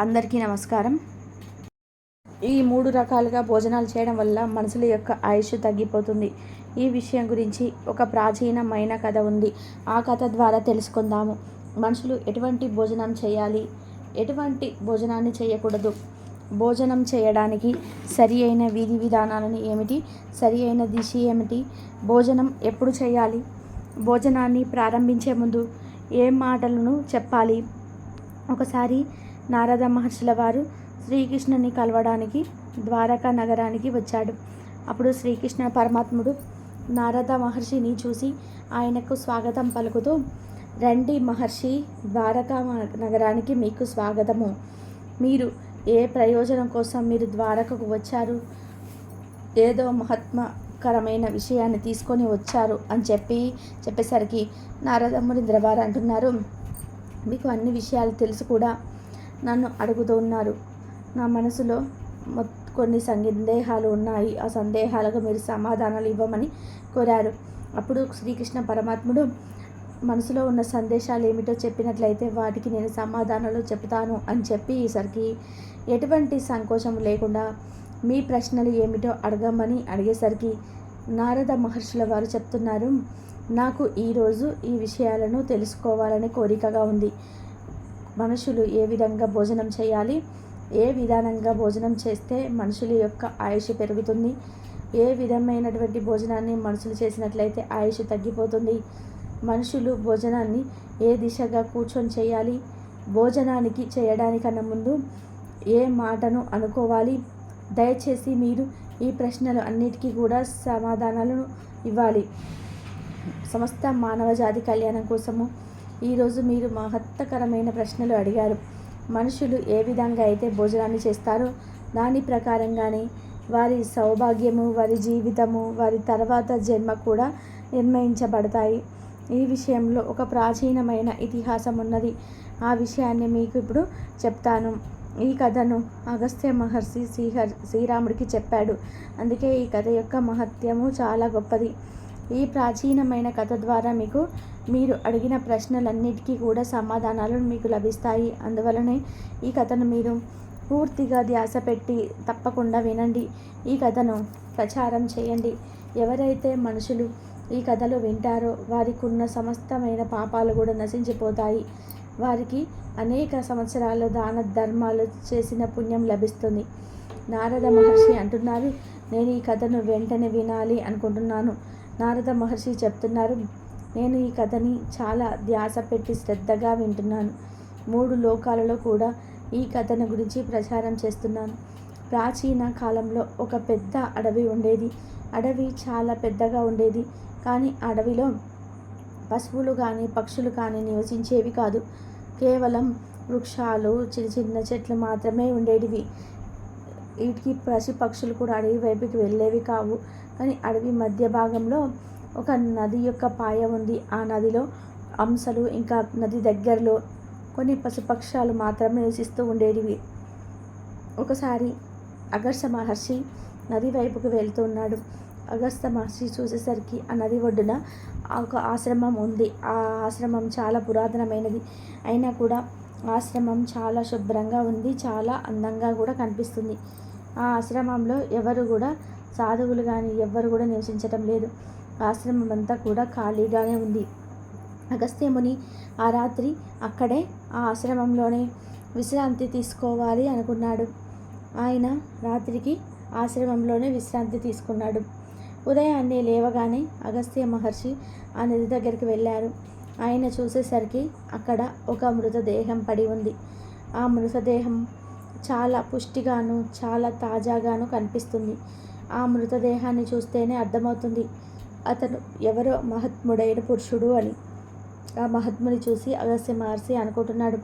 అందరికీ నమస్కారం. ఈ మూడు రకాలుగా భోజనాలు చేయడం వల్ల మనుషుల యొక్క ఆయుష్ తగ్గిపోతుంది. ఈ విషయం గురించి ఒక ప్రాచీనమైన కథ ఉంది. ఆ కథ ద్వారా తెలుసుకుందాము. మనుషులు ఎటువంటి భోజనం చేయాలి? ఎటువంటి భోజనాన్ని చేయకూడదు? భోజనం చేయడానికి సరి అయిన విధి విధానాలను ఏమిటి? సరి అయిన దిశ ఏమిటి? భోజనం ఎప్పుడు చేయాలి? భోజనాన్ని ప్రారంభించే ముందు ఏ మాటలను చెప్పాలి? ఒకసారి నారద మహర్షుల వారు శ్రీకృష్ణుని కలవడానికి ద్వారకా నగరానికి వచ్చాడు. అప్పుడు శ్రీకృష్ణ పరమాత్ముడు నారద మహర్షిని చూసి ఆయనకు స్వాగతం పలుకుతూ రండి మహర్షి ద్వారకా నగరానికి మీకు స్వాగతము. మీరు ఏ ప్రయోజనం కోసం మీరు ద్వారకకు వచ్చారు? ఏదో మహాత్మకరమైన విషయాన్ని తీసుకొని వచ్చారు అని చెప్పి చెప్పేసరికి నారదమ్ముని ద్రవారు అంటున్నారు. మీకు అన్ని విషయాలు తెలుసు కూడా. నన్ను అడుగుతూ ఉన్నారు నా మనసులో కొన్ని సందేహాలు ఉన్నాయి. ఆ సందేహాలకు మీరు సమాధానాలు ఇవ్వమని కోరారు. అప్పుడు శ్రీకృష్ణ పరమాత్ముడు మనసులో ఉన్న సందేశాలు ఏమిటో చెప్పినట్లయితే వాటికి నేను సమాధానాలు చెప్తాను అని చెప్పి ఈసరికి ఎటువంటి సంకోచం లేకుండా మీ ప్రశ్నలు ఏమిటో అడగమని అడిగేసరికి నారద మహర్షుల వారు చెప్తున్నారు నాకు ఈరోజు ఈ విషయాలను తెలుసుకోవాలని కోరికగా ఉంది. మనుషులు ఏ విధంగా భోజనం చేయాలి? ఏ విధానంగా భోజనం చేస్తే మనుషుల యొక్క ఆయుష్ పెరుగుతుంది? ఏ విధమైనటువంటి భోజనాన్ని మనుషులు చేసినట్లయితే ఆయుష్ తగ్గిపోతుంది? మనుషులు భోజనాన్ని ఏ దిశగా కూర్చొని చేయాలి? భోజనానికి చేయడానికన్నా ముందు ఏ మాటను అనుకోవాలి? దయచేసి మీరు ఈ ప్రశ్నలు అన్నిటికీ కూడా సమాధానాలను ఇవ్వాలి. సమస్త మానవ జాతి కళ్యాణం కోసము ఈరోజు మీరు మహత్తకరమైన ప్రశ్నలు అడిగారు. మనుషులు ఏ విధంగా అయితే భోజనాన్ని చేస్తారో దాని ప్రకారంగానే వారి సౌభాగ్యము వారి జీవితము వారి తర్వాత జన్మ కూడా నిర్ణయించబడతాయి. ఈ విషయంలో ఒక ప్రాచీనమైన ఇతిహాసం ఉన్నది. ఆ విషయాన్ని మీకు ఇప్పుడు చెప్తాను. ఈ కథను అగస్త్య మహర్షి శ్రీహర్ శ్రీరాముడికి చెప్పాడు. అందుకే ఈ కథ యొక్క మహత్యము చాలా గొప్పది. ఈ ప్రాచీనమైన కథ ద్వారా మీకు మీరు అడిగిన ప్రశ్నలన్నిటికీ కూడా సమాధానాలు మీకు లభిస్తాయి. అందువలనే ఈ కథను మీరు పూర్తిగా ధ్యాస పెట్టి తప్పకుండా వినండి. ఈ కథను ప్రచారం చేయండి. ఎవరైతే మనుషులు ఈ కథలు వింటారో వారికి ఉన్న సమస్తమైన పాపాలు కూడా నశించిపోతాయి. వారికి అనేక సంవత్సరాలు దాన ధర్మాలు చేసిన పుణ్యం లభిస్తుంది. నారద మహర్షి అంటున్నారు నేను ఈ కథను వెంటనే వినాలి అనుకుంటున్నాను. నారద మహర్షి చెప్తున్నారు నేను ఈ కథని చాలా ధ్యాస పెట్టి శ్రద్ధగా వింటున్నాను. మూడు లోకాలలో కూడా ఈ కథను గురించి ప్రచారం చేస్తున్నాను. ప్రాచీన కాలంలో ఒక పెద్ద అడవి ఉండేది. అడవి చాలా పెద్దగా ఉండేది. కానీ అడవిలో పశువులు కానీ పక్షులు కానీ నివసించేవి కాదు. కేవలం వృక్షాలు చిన్న చిన్న చెట్లు మాత్రమే ఉండేటివి. వీటికి పశు పక్షులు కూడా అడవి వైపుకి వెళ్ళేవి కావు. కానీ అడవి మధ్య భాగంలో ఒక నది యొక్క పాయ ఉంది. ఆ నదిలో అంశలు ఇంకా నది దగ్గరలో కొన్ని పశుపక్షాలు మాత్రమే నివసిస్తూ ఉండేటివి. ఒకసారి అగస్త మహర్షి నది వైపుకు వెళ్తున్నాడు అగస్త మహర్షి చూసేసరికి ఆ నది ఒడ్డున ఒక ఆశ్రమం ఉంది. ఆ ఆశ్రమం చాలా పురాతనమైనది. అయినా కూడా ఆశ్రమం చాలా శుభ్రంగా ఉంది. చాలా అందంగా కూడా కనిపిస్తుంది. ఆ ఆశ్రమంలో ఎవరు కూడా సాధువులు కానీ ఎవ్వరు కూడా నివసించటం లేదు. ఆశ్రమం అంతా కూడా ఖాళీగానే ఉంది. అగస్త్యముని ఆ రాత్రి అక్కడే ఆ ఆశ్రమంలోనే విశ్రాంతి తీసుకోవాలి అనుకున్నాడు. ఆయన రాత్రికి ఆశ్రమంలోనే విశ్రాంతి తీసుకున్నాడు. ఉదయాన్నే లేవగానే అగస్త్య మహర్షి ఆ నది దగ్గరికి వెళ్ళారు. ఆయన చూసేసరికి అక్కడ ఒక మృతదేహం పడి ఉంది. ఆ మృతదేహం చాలా పుష్టిగాను చాలా తాజాగాను కనిపిస్తుంది. ఆ మృతదేహాన్ని చూస్తేనే అర్థమవుతుంది. అతను ఎవరో మహాత్ముడైన పురుషుడు అని. ఆ మహాత్ముని చూసి అగస్య మహర్షి అనుకుంటున్నాడు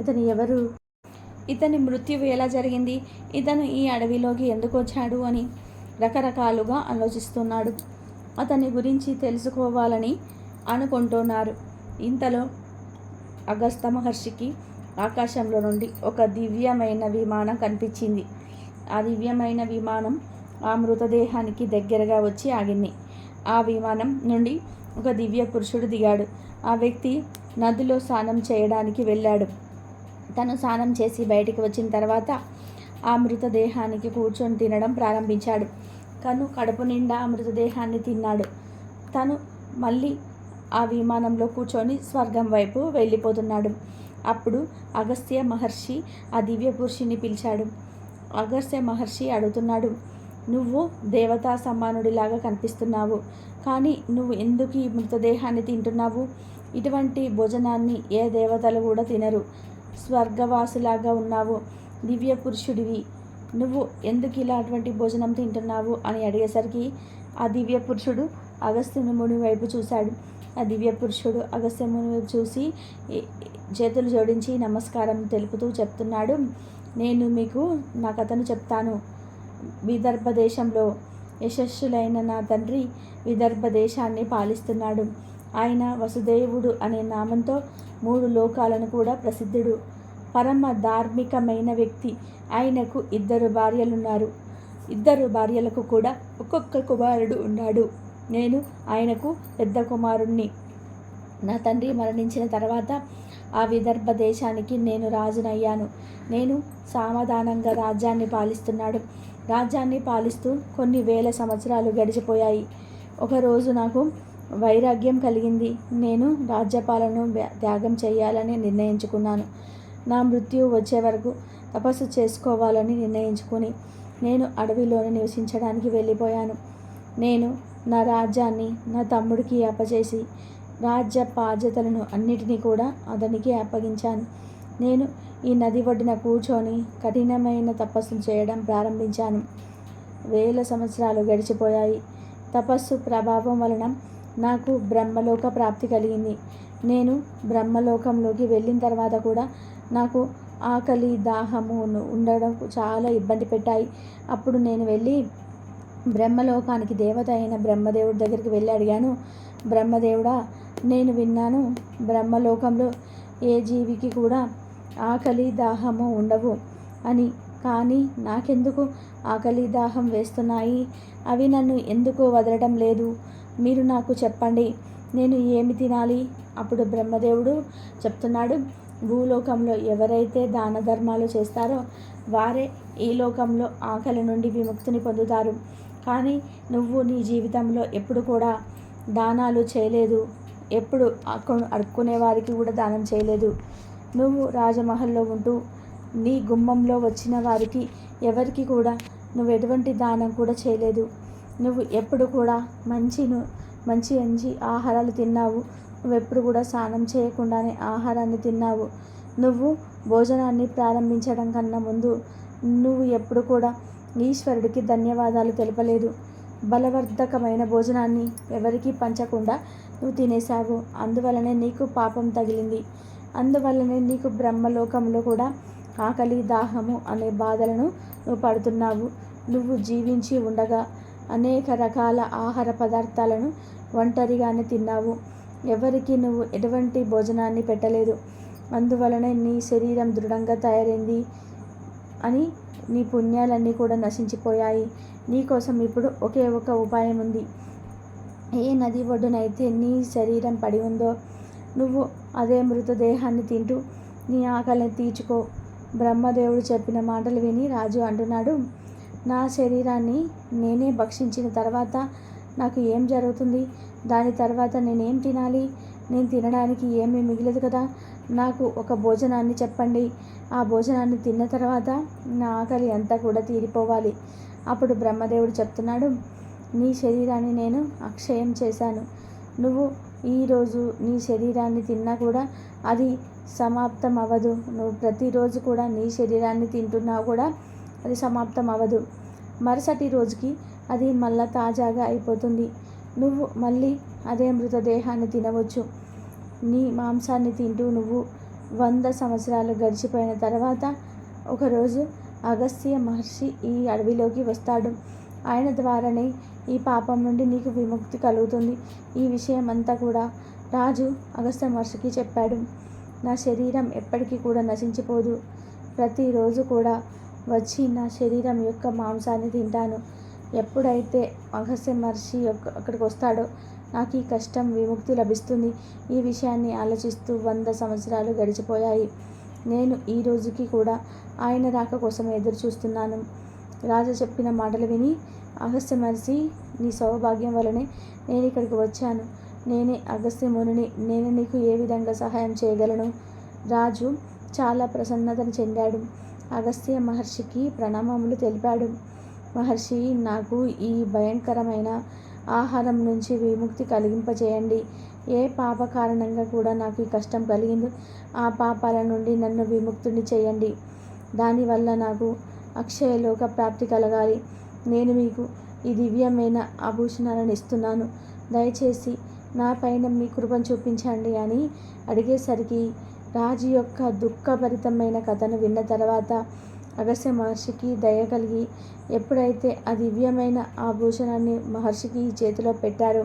ఇతను ఎవరు? ఇతని మృత్యువు ఎలా జరిగింది? ఇతను ఈ అడవిలోకి ఎందుకు వచ్చాడు? అని రకరకాలుగా ఆలోచిస్తున్నాడు. అతని గురించి తెలుసుకోవాలని అనుకుంటున్నారు. ఇంతలో అగస్త మహర్షికి ఆకాశంలో నుండి ఒక దివ్యమైన విమానం కనిపించింది. ఆ దివ్యమైన విమానం ఆ మృతదేహానికి దగ్గరగా వచ్చి ఆగింది. ఆ విమానం నుండి ఒక దివ్య పురుషుడు దిగాడు. ఆ వ్యక్తి నదిలో స్నానం చేయడానికి వెళ్ళాడు. తను స్నానం చేసి బయటికి వచ్చిన తర్వాత ఆ మృతదేహానికి కూర్చొని తినడం ప్రారంభించాడు. తను కడుపు నిండా ఆ మృతదేహాన్ని తిన్నాడు. తను మళ్ళీ ఆ విమానంలో కూర్చొని స్వర్గం వైపు వెళ్ళిపోతున్నాడు. అప్పుడు అగస్త్య మహర్షి ఆ దివ్య పురుషుని పిలిచాడు. అగస్త్య మహర్షి అడుగుతున్నాడు నువ్వు దేవతా సమానుడిలాగా కనిపిస్తున్నావు. కానీ నువ్వు ఎందుకు ఈ మృతదేహాన్ని తింటున్నావు? ఇటువంటి భోజనాన్ని ఏ దేవతలు కూడా తినరు. స్వర్గవాసులాగా ఉన్నావు. దివ్య పురుషుడివి. నువ్వు ఎందుకు ఇలా అటువంటి భోజనం తింటున్నావు అని అడిగేసరికి ఆ దివ్య పురుషుడు అగస్త్యుని ముని వైపు చూశాడు. ఆ దివ్య పురుషుడు అగస్త్యముని వైపు చూసి చేతులు జోడించి నమస్కారం తెలుపుతూ చెప్తున్నాడు. నేను మీకు నా కథను చెప్తాను. విదర్భ దేశంలో యశస్సులైన నా తండ్రి విదర్భ దేశాన్ని పాలిస్తున్నాడు. ఆయన వసుదేవుడు అనే నామంతో మూడు లోకాలను కూడా ప్రసిద్ధుడు. పరమ ధార్మికమైన వ్యక్తి ఆయనకు ఇద్దరు భార్యలున్నారు. ఇద్దరు భార్యలకు కూడా ఒక్కొక్క కుమారుడు ఉన్నాడు. నేను ఆయనకు పెద్ద కుమారుణ్ణి. నా తండ్రి మరణించిన తర్వాత ఆ విదర్భ దేశానికి నేను రాజునయ్యాను. నేను సామాధానంగా రాజ్యాన్ని పాలిస్తున్నాడు. రాజ్యాన్ని పాలిస్తూ కొన్ని వేల సంవత్సరాలు గడిచిపోయాయి. ఒకరోజు నాకు వైరాగ్యం కలిగింది. నేను రాజ్యపాలను త్యాగం చేయాలని నిర్ణయించుకున్నాను. నా మృత్యు వచ్చే వరకు తపస్సు చేసుకోవాలని నిర్ణయించుకుని నేను అడవిలోనే నివసించడానికి వెళ్ళిపోయాను. నేను నా రాజ్యాన్ని నా తమ్ముడికి అప్పచేసి రాజ్య బాధ్యతలను అన్నిటినీ కూడా అతనికి అప్పగించాను. నేను ఈ నది ఒడ్డున కూర్చొని కఠినమైన తపస్సులు చేయడం ప్రారంభించాను. వేల సంవత్సరాలు గడిచిపోయాయి. తపస్సు ప్రభావం వలన నాకు బ్రహ్మలోక ప్రాప్తి కలిగింది. నేను బ్రహ్మలోకంలోకి వెళ్ళిన తర్వాత కూడా నాకు ఆకలి దాహము ఉండడం చాలా ఇబ్బంది పెట్టాయి. అప్పుడు నేను వెళ్ళి బ్రహ్మలోకానికి దేవత అయిన బ్రహ్మదేవుడి దగ్గరికి వెళ్ళి అడిగాను బ్రహ్మదేవుడా నేను విన్నాను. బ్రహ్మలోకంలో ఏ జీవికి కూడా ఆకలి దాహము ఉండవు అని. కానీ నాకెందుకు ఆకలి దాహం వేస్తున్నాయి? అవి నన్ను ఎందుకు వదలడం లేదు? మీరు నాకు చెప్పండి. నేను ఏమి తినాలి? అప్పుడు బ్రహ్మదేవుడు చెప్తున్నాడు. భూలోకంలో ఎవరైతే దాన ధర్మాలు చేస్తారో వారే ఈ లోకంలో ఆకలి నుండి విముక్తిని పొందుతారు. కానీ నువ్వు నీ జీవితంలో ఎప్పుడు కూడా దానాలు చేయలేదు. ఎప్పుడు అక్కడ అడుక్కునే వారికి కూడా దానం చేయలేదు. నువ్వు రాజమహల్లో ఉంటూ నీ గుమ్మంలో వచ్చిన వారికి ఎవరికి కూడా నువ్వు ఎటువంటి దానం కూడా చేయలేదు. నువ్వు ఎప్పుడు కూడా మంచి ను- మంచి మంచి ఆహారాలు తిన్నావు. నువ్వు ఎప్పుడు కూడా స్నానం చేయకుండానే ఆహారాన్ని తిన్నావు. నువ్వు భోజనాన్ని ప్రారంభించడం కన్నా ముందు నువ్వు ఎప్పుడు కూడా ఈశ్వరుడికి ధన్యవాదాలు తెలపలేదు. బలవర్ధకమైన భోజనాన్ని ఎవరికీ పంచకుండా నువ్వు తినేశావు. అందువలనే నీకు పాపం తగిలింది. అందువల్లనే నీకు బ్రహ్మలోకంలో కూడా ఆకలి దాహము అనే బాధలను నువ్వు పడుతున్నావు. నువ్వు జీవించి ఉండగా అనేక రకాల ఆహార పదార్థాలను ఒంటరిగానే తిన్నావు. ఎవరికి నువ్వు ఎటువంటి భోజనాన్ని పెట్టలేదు. అందువలనే నీ శరీరం దృఢంగా తయారైంది అని నీ పుణ్యాలన్నీ కూడా నశించిపోయాయి. నీకోసం ఇప్పుడు ఒకే ఒక ఉపాయం ఉంది. ఏ నది ఒడ్డునైతే నీ శరీరం పడి ఉందో నువ్వు అదే మృతదేహాన్ని తింటూ నీ ఆకలిని తీర్చుకో. బ్రహ్మదేవుడు చెప్పిన మాటలు విని రాజు అంటున్నాడు నా శరీరాన్ని నేనే భక్షించిన తర్వాత నాకు ఏం జరుగుతుంది? దాని తర్వాత నేనేం తినాలి? నేను తినడానికి ఏమీ మిగిలదు కదా. నాకు ఒక భోజనాన్ని చెప్పండి. ఆ భోజనాన్ని తిన్న తర్వాత నా ఆకలి అంతా కూడా తీరిపోవాలి. అప్పుడు బ్రహ్మదేవుడు చెప్తున్నాడు నీ శరీరాన్ని నేను అక్షయం చేశాను. నువ్వు ఈరోజు నీ శరీరాన్ని తిన్నా కూడా అది సమాప్తం అవ్వదు నువ్వు ప్రతిరోజు కూడా నీ శరీరాన్ని తింటున్నా కూడా అది సమాప్తం అవ్వదు మరుసటి రోజుకి అది మళ్ళా తాజాగా అయిపోతుంది. నువ్వు మళ్ళీ అదే మృతదేహాన్ని తినవచ్చు. నీ మాంసాన్ని తింటూ నువ్వు వంద సంవత్సరాలు గడిచిపోయిన తర్వాత ఒకరోజు అగస్త్య మహర్షి ఈ అడవిలోకి వస్తాడు. ఆయన ద్వారానే ఈ పాపం నుండి నీకు విముక్తి కలుగుతుంది. ఈ విషయం అంతా కూడా రాజు అగస్త్య మహర్షికి చెప్పాడు. నా శరీరం ఎప్పటికీ కూడా నశించిపోదు. ప్రతిరోజు కూడా వచ్చి నా శరీరం యొక్క మాంసాన్ని తింటాను. ఎప్పుడైతే అగస్త్య మహర్షి యొక్క అక్కడికి వస్తాడో నాకు ఈ కష్టం విముక్తి లభిస్తుంది. ఈ విషయాన్ని ఆలోచిస్తూ వంద సంవత్సరాలు గడిచిపోయాయి. నేను ఈ రోజుకి కూడా ఆయన రాక కోసం ఎదురు చూస్తున్నాను రాజు చెప్పిన మాటలు విని అగస్త్య మహర్షి నీ సౌభాగ్యం వలనే నేను ఇక్కడికి వచ్చాను. నేనే అగస్త్య మునిని నేను నీకు ఏ విధంగా సహాయం చేయగలను? రాజు చాలా ప్రసన్నతను చెందాడు. అగస్త్య మహర్షికి ప్రణామములు తెలిపాడు. మహర్షి నాకు ఈ భయంకరమైన ఆహారం నుంచి విముక్తి కలిగింపచేయండి ఏ పాప కారణంగా కూడా నాకు ఈ కష్టం కలిగిందో ఆ పాపాల నుండి నన్ను విముక్తుని చేయండి. దానివల్ల నాకు అక్షయలోక ప్రాప్తి కలగాలి. నేను మీకు ఈ దివ్యమైన ఆభూషణాలను ఇస్తున్నాను. దయచేసి నా పైన మీ కృపను చూపించండి అని అడిగేసరికి రాజు యొక్క దుఃఖభరితమైన కథను విన్న తర్వాత అగస్త్య మహర్షికి దయ కలిగి ఎప్పుడైతే ఆ దివ్యమైన ఆభూషణాన్ని మహర్షికి చేతిలో పెట్టారో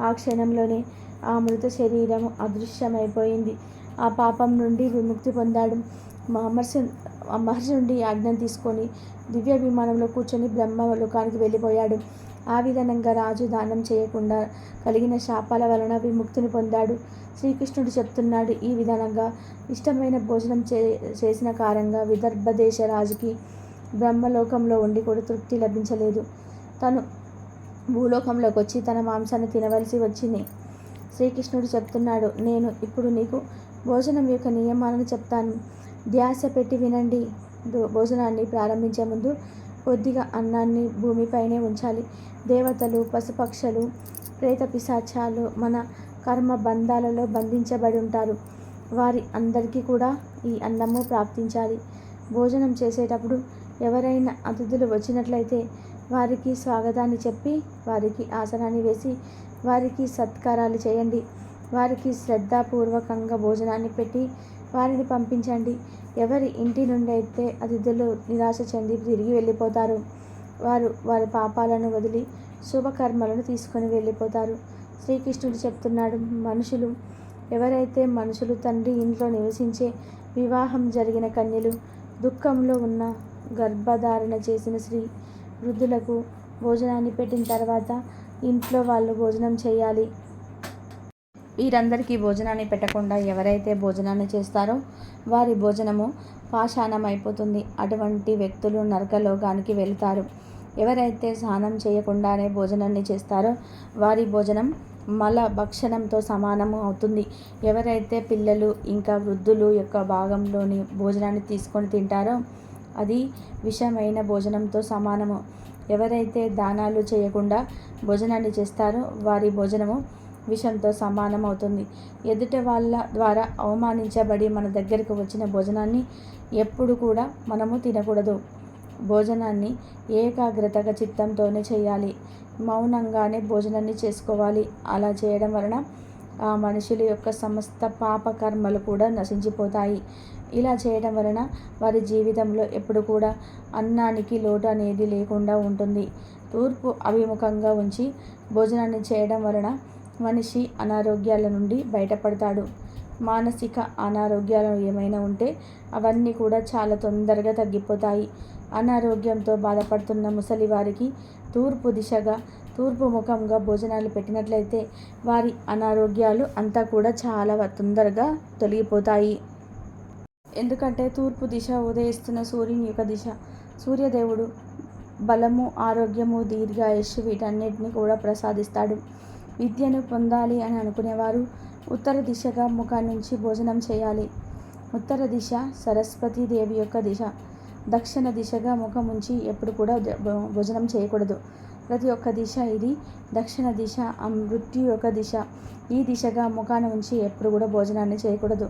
ఆ క్షణంలోనే ఆ మృత శరీరం అదృశ్యమైపోయింది. ఆ పాపం నుండి విముక్తి పొందాడు. మహర్షి మహర్షి నుండి ఆజ్ఞను తీసుకొని దివ్య విమానంలో కూర్చొని బ్రహ్మలోకానికి వెళ్ళిపోయాడు. ఆ విధానంగా రాజు దానం చేయకుండా కలిగిన శాపాల వలన విముక్తిని పొందాడు. శ్రీకృష్ణుడు చెప్తున్నాడు ఈ విధానంగా ఇష్టమైన భోజనం చే చేసిన కారణంగా విదర్భ దేశ రాజుకి బ్రహ్మలోకంలో ఉండి కూడా తృప్తి లభించలేదు. తను భూలోకంలోకి వచ్చి తన మాంసాన్ని తినవలసి వచ్చింది. శ్రీకృష్ణుడు చెప్తున్నాడు నేను ఇప్పుడు నీకు భోజనం యొక్క నియమాలను చెప్తాను. ధ్యాస పెట్టి వినండి. భోజనాన్ని ప్రారంభించే ముందు కొద్దిగా అన్నాన్ని భూమిపైనే ఉంచాలి. దేవతలు పశుపక్షులు ప్రేత పిశాచాలు మన కర్మ బంధాలలో బంధించబడి ఉంటారు. వారి అందరికీ కూడా ఈ అన్నము ప్రాప్తించాలి. భోజనం చేసేటప్పుడు ఎవరైనా అతిథులు వచ్చినట్లయితే వారికి స్వాగతాన్ని చెప్పి వారికి ఆసనాన్ని వేసి వారికి సత్కారాలు చేయండి. వారికి శ్రద్ధాపూర్వకంగా భోజనాన్ని పెట్టి వారిని పంపించండి. ఎవరి ఇంటి నుండి అయితే అతిథులు నిరాశ చెంది తిరిగి వెళ్ళిపోతారు వారు వారి పాపాలను వదిలి శుభకర్మలను తీసుకొని వెళ్ళిపోతారు. శ్రీకృష్ణుడు చెప్తున్నాడు మనుషులు ఎవరైతే మనుషులు తండ్రి ఇంట్లో నివసించే వివాహం జరిగిన కన్యలు దుఃఖంలో ఉన్న గర్భధారణ చేసిన స్త్రీ వృద్ధులకు భోజనాన్ని పెట్టిన తర్వాత ఇంట్లో వాళ్ళు భోజనం చేయాలి. వీరందరికీ భోజనాన్ని పెట్టకుండా ఎవరైతే భోజనాన్ని చేస్తారో వారి భోజనము పాషాణం అయిపోతుంది అటువంటి వ్యక్తులు నరకలోకానికి వెళ్తారు. ఎవరైతే స్నానం చేయకుండానే భోజనాన్ని చేస్తారో వారి భోజనం మల భక్షణంతో సమానము అవుతుంది. ఎవరైతే పిల్లలు ఇంకా వృద్ధులు యొక్క భాగంలోని భోజనాన్ని తీసుకొని తింటారో అది విషమైన భోజనంతో సమానము. ఎవరైతే దానాలు చేయకుండా భోజనాన్ని చేస్తారో వారి భోజనము విషంతో సమానం అవుతుంది. ఎదుట వాళ్ళ ద్వారా అవమానించబడి మన దగ్గరకు వచ్చిన భోజనాన్ని ఎప్పుడు కూడా మనము తినకూడదు. భోజనాన్ని ఏకాగ్రతగా చిత్తంతోనే చేయాలి. మౌనంగానే భోజనాన్ని చేసుకోవాలి. అలా చేయడం వలన ఆ మనుషుల యొక్క సమస్త పాపకర్మలు కూడా నశించిపోతాయి. ఇలా చేయడం వలన వారి జీవితంలో ఎప్పుడు కూడా అన్నానికి లోటు అనేది లేకుండా ఉంటుంది. తూర్పు అభిముఖంగా ఉంచి భోజనాన్ని చేయడం వలన మనిషి అనారోగ్యాల నుండి బయటపడతాడు. మానసిక అనారోగ్యాలు ఏమైనా ఉంటే అవన్నీ కూడా చాలా తొందరగా తగ్గిపోతాయి. అనారోగ్యంతో బాధపడుతున్న ముసలి వారికి తూర్పు దిశగా తూర్పు ముఖంగా భోజనాలు పెట్టినట్లయితే వారి అనారోగ్యాలు అంతా కూడా చాలా తొందరగా తొలగిపోతాయి. ఎందుకంటే తూర్పు దిశ ఉదయిస్తున్న సూర్యుని యొక్క దిశ. సూర్యదేవుడు బలము ఆరోగ్యము దీర్ఘాయుష్ వీటన్నిటిని కూడా ప్రసాదిస్తాడు. విద్యను పొందాలి అని అనుకునేవారు. ఉత్తర దిశగా ముఖం నుంచి భోజనం చేయాలి. ఉత్తర దిశ సరస్వతి దేవి యొక్క దిశ. దక్షిణ దిశగా ముఖం ఉంచి ఎప్పుడు కూడా భోజనం చేయకూడదు. ప్రతి ఒక్క దిశ ఇది. దక్షిణ దిశ ఆ మృత్యు యొక్క దిశ. ఈ దిశగా ముఖాన ఉంచి ఎప్పుడు కూడా భోజనాన్ని చేయకూడదు.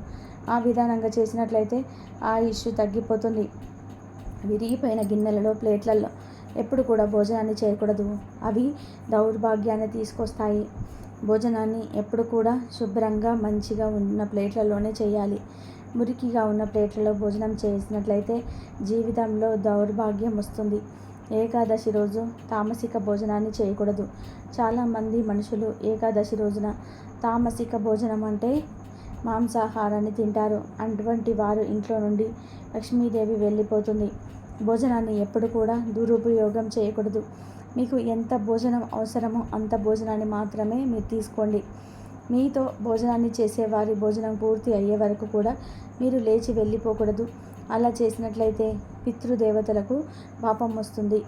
ఆ విధానంగా చేసినట్లయితే ఆ ఇష్యూ తగ్గిపోతుంది. విరిగిపోయిన గిన్నెలలో ప్లేట్లలో ఎప్పుడు కూడా భోజనాన్ని చేయకూడదు. అవి దౌర్భాగ్యాన్ని తీసుకొస్తాయి. భోజనాన్ని ఎప్పుడు కూడా శుభ్రంగా మంచిగా ఉన్న ప్లేట్లలోనే చేయాలి. మురికిగా ఉన్న ప్లేట్లలో భోజనం చేసినట్లయితే జీవితంలో దౌర్భాగ్యం వస్తుంది. ఏకాదశి రోజు తామసిక భోజనాన్ని చేయకూడదు. చాలామంది మనుషులు ఏకాదశి రోజున తామసిక భోజనం అంటే మాంసాహారాన్ని తింటారు. అటువంటి వారు ఇంట్లో నుండి లక్ష్మీదేవి వెళ్ళిపోతుంది. భోజనాన్ని ఎప్పుడు కూడా దురుపయోగం చేయకూడదు. మీకు ఎంత భోజనం అవసరమో అంత భోజనాన్ని మాత్రమే మీరు తీసుకోండి. మీతో భోజనాన్ని చేసేవారి భోజనం పూర్తి అయ్యే వరకు కూడా మీరు లేచి వెళ్ళిపోకూడదు. అలా చేసినట్లయితే పితృదేవతలకు పాపం వస్తుంది.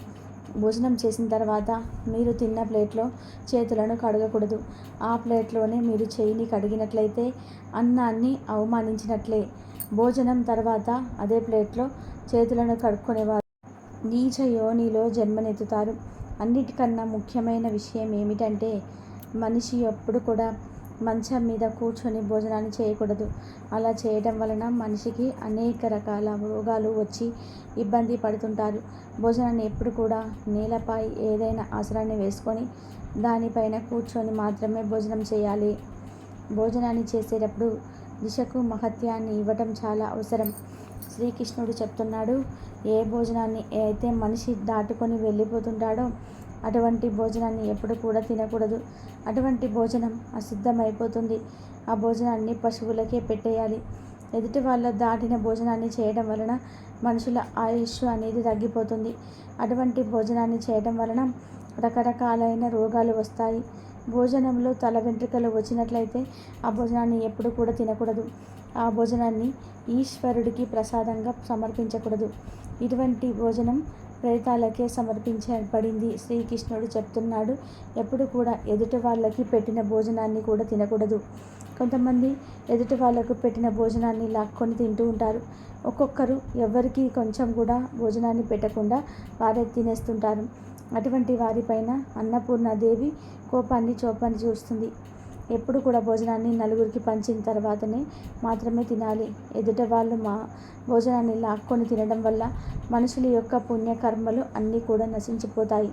భోజనం చేసిన తర్వాత మీరు తిన్న ప్లేట్లో చేతులను కడగకూడదు. ఆ ప్లేట్లోనే మీరు చేయిని కడిగినట్లయితే అన్నాన్ని అవమానించినట్లే. భోజనం తర్వాత అదే ప్లేట్లో చేతులను కడుక్కునేవారు. నీచ యోనిలో జన్మనెత్తుతారు. అన్నిటికన్నా ముఖ్యమైన విషయం ఏమిటంటే మనిషి ఎప్పుడు కూడా మంచం మీద కూర్చొని భోజనాన్ని చేయకూడదు. అలా చేయడం వలన మనిషికి అనేక రకాల రోగాలు వచ్చి ఇబ్బంది పడుతుంటారు. భోజనాన్ని ఎప్పుడు కూడా నేలపై ఏదైనా ఆసరాన్ని వేసుకొని దానిపైన కూర్చొని మాత్రమే భోజనం చేయాలి. భోజనాన్ని చేసేటప్పుడు దిశకు మహత్యాన్ని ఇవ్వటం చాలా అవసరం. శ్రీకృష్ణుడు చెప్తున్నాడు ఏ భోజనాన్ని అయితే మనిషి దాటుకొని వెళ్ళిపోతుంటాడో అటువంటి భోజనాన్ని ఎప్పుడు కూడా తినకూడదు. అటువంటి భోజనం అసిద్ధమైపోతుంది ఆ భోజనాన్ని పశువులకే పెట్టేయాలి. ఎదుటి వాళ్ళ దాటిన భోజనాన్ని చేయడం వలన మనుషుల ఆయుష్ అనేది తగ్గిపోతుంది. అటువంటి భోజనాన్ని చేయడం వలన రకరకాలైన రోగాలు వస్తాయి. భోజనంలో తల వెంట్రుకలు వచ్చినట్లయితే ఆ భోజనాన్ని ఎప్పుడు కూడా తినకూడదు. ఆ భోజనాన్ని ఈశ్వరుడికి ప్రసాదంగా సమర్పించకూడదు. ఇటువంటి భోజనం ప్రేతాలకే సమర్పించబడింది. శ్రీకృష్ణుడు చెప్తున్నాడు ఎప్పుడు కూడా ఎదుటి వాళ్ళకి పెట్టిన భోజనాన్ని కూడా తినకూడదు. కొంతమంది ఎదుటి వాళ్ళకు పెట్టిన భోజనాన్ని లాక్కొని తింటూ ఉంటారు. ఒక్కొక్కరు ఎవరికి కొంచెం కూడా భోజనాన్ని పెట్టకుండా వారే తినేస్తుంటారు. అటువంటి వారిపైన అన్నపూర్ణాదేవి కోపాన్ని చోపాన్ని చూస్తుంది. ఎప్పుడు కూడా భోజనాన్ని నలుగురికి పంచిన తర్వాతనే మాత్రమే తినాలి. ఎదుట వాళ్ళు మా భోజనాన్ని లాక్కొని తినడం వల్ల మనుషుల యొక్క పుణ్యకర్మలు అన్నీ కూడా నశించిపోతాయి.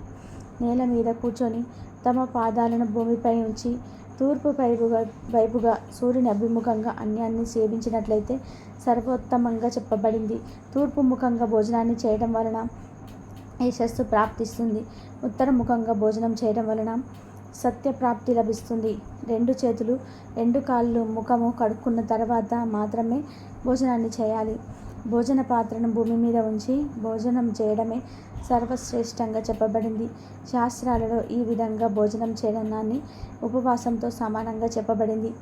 నేల మీద కూర్చొని తమ పాదాలను భూమిపై ఉంచి తూర్పు వైపుగా వైపుగా సూర్యుని అభిముఖంగా అన్యాన్ని సేవించినట్లయితే సర్వోత్తమంగా చెప్పబడింది. తూర్పు ముఖంగా భోజనాన్ని చేయడం వలన యశస్సు ప్రాప్తిస్తుంది? ఉత్తర ముఖంగా భోజనం చేయడం వలన సత్యప్రాప్తి లభిస్తుంది. రెండు చేతులు రెండు కాళ్ళు ముఖము కడుక్కున్న తర్వాత మాత్రమే భోజనాన్ని చేయాలి. భోజన పాత్రను భూమి మీద ఉంచి భోజనం చేయడమే సర్వశ్రేష్టంగా చెప్పబడింది. శాస్త్రాలలో ఈ విధంగా భోజనం చేయడాన్ని ఉపవాసంతో సమానంగా చెప్పబడింది.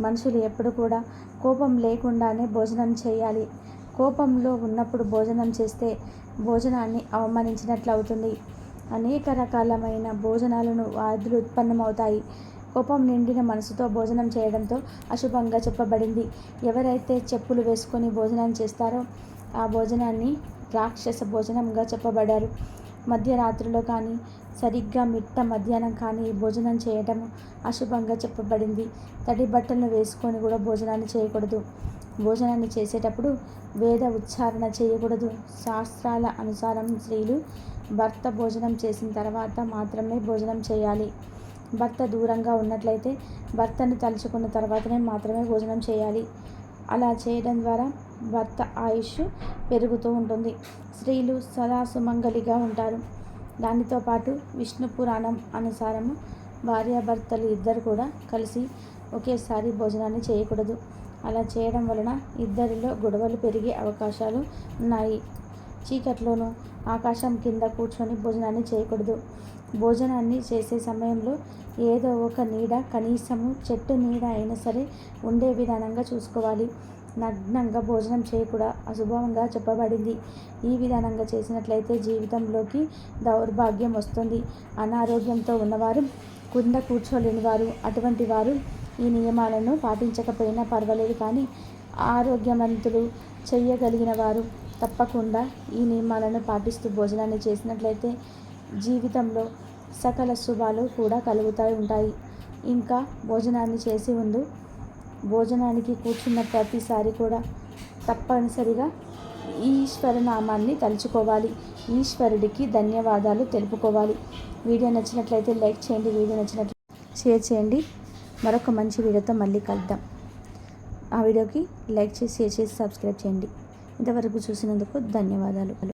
మనుషులు ఎప్పుడు కూడా కోపం లేకుండానే భోజనం చేయాలి. కోపంలో ఉన్నప్పుడు భోజనం చేస్తే భోజనాన్ని అవమానించినట్లు అవుతుంది అనేక రకాలమైన భోజనాలను వ్యాధులు ఉత్పన్నమవుతాయి కోపం నిండిన మనసుతో భోజనం చేయడంతో అశుభంగా చెప్పబడింది. ఎవరైతే చెప్పులు వేసుకొని భోజనం చేస్తారో ఆ భోజనాన్ని రాక్షస భోజనంగా చెప్పబడారు మధ్యరాత్రిలో కానీ సరిగ్గా మిట్ట మధ్యాహ్నం కానీ భోజనం చేయటం అశుభంగా చెప్పబడింది. తడి బట్టలను వేసుకొని కూడా భోజనాన్ని చేయకూడదు. భోజనాన్ని చేసేటప్పుడు వేద ఉచ్చారణ చేయకూడదు. శాస్త్రాల అనుసారం స్త్రీలు భర్త భోజనం చేసిన తర్వాత మాత్రమే భోజనం చేయాలి. భర్త దూరంగా ఉన్నట్లయితే భర్తను తలుచుకున్న తర్వాతనే మాత్రమే భోజనం చేయాలి. అలా చేయడం ద్వారా భర్త ఆయుష్ పెరుగుతూ ఉంటుంది. స్త్రీలు సదా సుమంగలిగా ఉంటారు. దానితో పాటు విష్ణు పురాణం అనుసారము భార్యాభర్తలు ఇద్దరు కూడా కలిసి ఒకేసారి భోజనాన్ని చేయకూడదు. అలా చేయడం వలన ఇద్దరిలో గొడవలు పెరిగే అవకాశాలు ఉన్నాయి. చీకట్లోనూ ఆకాశం కింద కూర్చొని భోజనాన్ని చేయకూడదు. భోజనాన్ని చేసే సమయంలో ఏదో ఒక నీడ కనీసము చెట్టు నీడ అయినా సరే ఉండే విధానంగా చూసుకోవాలి. నగ్నంగా భోజనం చేయకూడా అశుభంగా చెప్పబడింది. ఈ విధానంగా చేసినట్లయితే జీవితంలోకి దౌర్భాగ్యం వస్తుంది. అనారోగ్యంతో ఉన్నవారు కింద కూర్చోలేని వారు అటువంటి వారు ఈ నియమాలను పాటించకపోయినా పర్వాలేదు కానీ ఆరోగ్యవంతులు చేయగలిగిన వారు తప్పకుండా ఈ నియమాలను పాటిస్తూ భోజనాన్ని చేసినట్లయితే జీవితంలో సకల శుభాలు కూడా కలుగుతాయి ఉంటాయి. ఇంకా భోజనాన్ని చేసి ముందు భోజనానికి కూర్చున్న ప్రతిసారి కూడా తప్పనిసరిగా ఈశ్వర నామాన్ని తలుచుకోవాలి. ఈశ్వరుడికి ధన్యవాదాలు తెలుపుకోవాలి. వీడియో నచ్చినట్లయితే లైక్ చేయండి వీడియో నచ్చినట్లయితే షేర్ చేయండి. మరొక మంచి వీడియోతో మళ్ళీ కలుద్దాం. ఆ వీడియోకి లైక్ చేసి షేర్ చేసి సబ్స్క్రైబ్ చేయండి. ఇంతవరకు చూసినందుకు ధన్యవాదాలు.